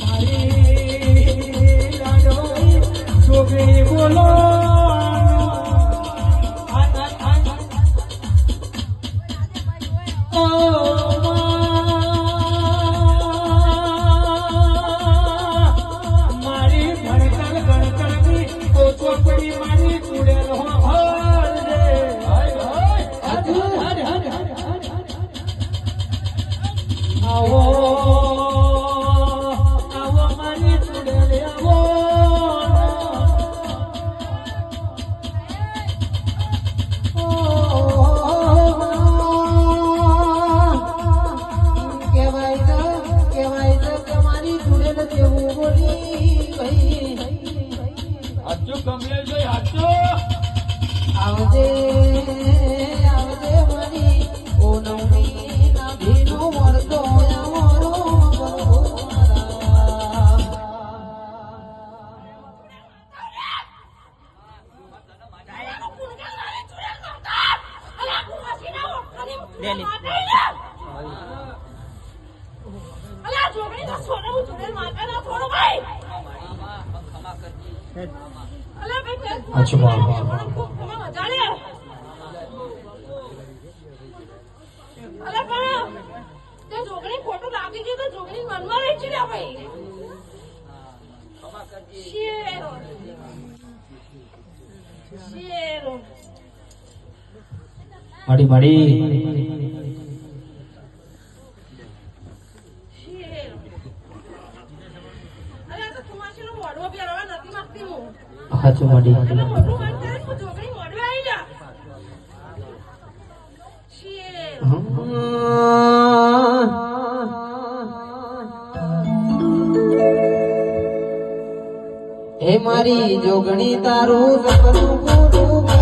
મારી લાડો છોકરી બોલો. હાચો કમલેશભાઈ હાચો આવજે આવજે મારી ઓ નવમી ના ભીનો મળતો અમારો અચ્છા, ખોટું લાગી ગયું તો મનમાં રહી છે ને ભાઈ? માડી માડી. શેરો અલા તો તું માસીનું મોઢું પહેરવા નથી માંગતી હું. હાચો શેરો હે મારી જોગણી તારું સપનું પૂરું